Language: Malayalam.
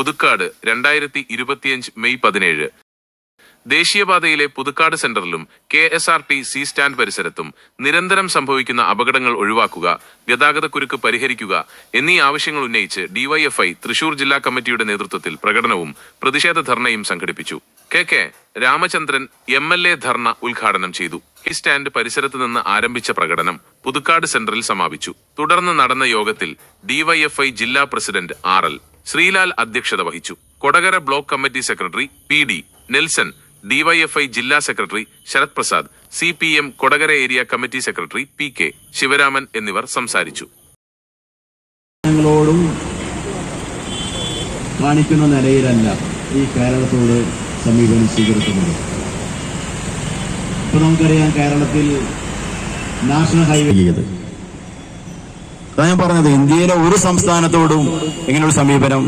പുതുക്കാട് രണ്ടായിരത്തി ഇരുപത്തിയഞ്ച് മെയ് പതിനേഴ്. ദേശീയപാതയിലെ Puthukkad സെന്ററിലും K S R T C stand പരിസരത്തും നിരന്തരം സംഭവിക്കുന്ന അപകടങ്ങൾ ഒഴിവാക്കുക ഗതാഗതക്കുരുക്ക് പരിഹരിക്കുക എന്നീ ആവശ്യങ്ങൾ ഉന്നയിച്ച് ഡിവൈഎഫ്ഐ തൃശൂർ ജില്ലാ കമ്മിറ്റിയുടെ നേതൃത്വത്തിൽ പ്രകടനവും പ്രതിഷേധ ധർണയും സംഘടിപ്പിച്ചു. K K Ramachandran M L A dharna ഉദ്ഘാടനം ചെയ്തു. ഈ സ്റ്റാൻഡ് പരിസരത്ത് നിന്ന് ആരംഭിച്ച പ്രകടനം പുതുക്കാട് സെന്ററിൽ സമാപിച്ചു. തുടർന്ന് നടന്ന യോഗത്തിൽ ഡിവൈഎഫ്ഐ ജില്ലാ പ്രസിഡന്റ് ആർ എൽ ശ്രീലാൽ അധ്യക്ഷത വഹിച്ചു. Kodakara block committee secretary P D Nelson DYFI ജില്ലാ secretary Sarath Prasad C P M Kodakara area committee secretary P K Sivaraman എന്നിവർ സംസാരിച്ചു. കാണിക്കുന്ന നിലയിലല്ല ഈ കേരളത്തോട് സമീപനം സ്വീകരിക്കുന്നത്. ഇപ്പൊ നമുക്കറിയാം കേരളത്തിൽ നാഷണൽ ഹൈവേ ചെയ്ത് അതാ ഞാൻ പറഞ്ഞത് ഇന്ത്യയിലെ ഒരു സംസ്ഥാനത്തോടും ഇങ്ങനെയുള്ള സമീപനം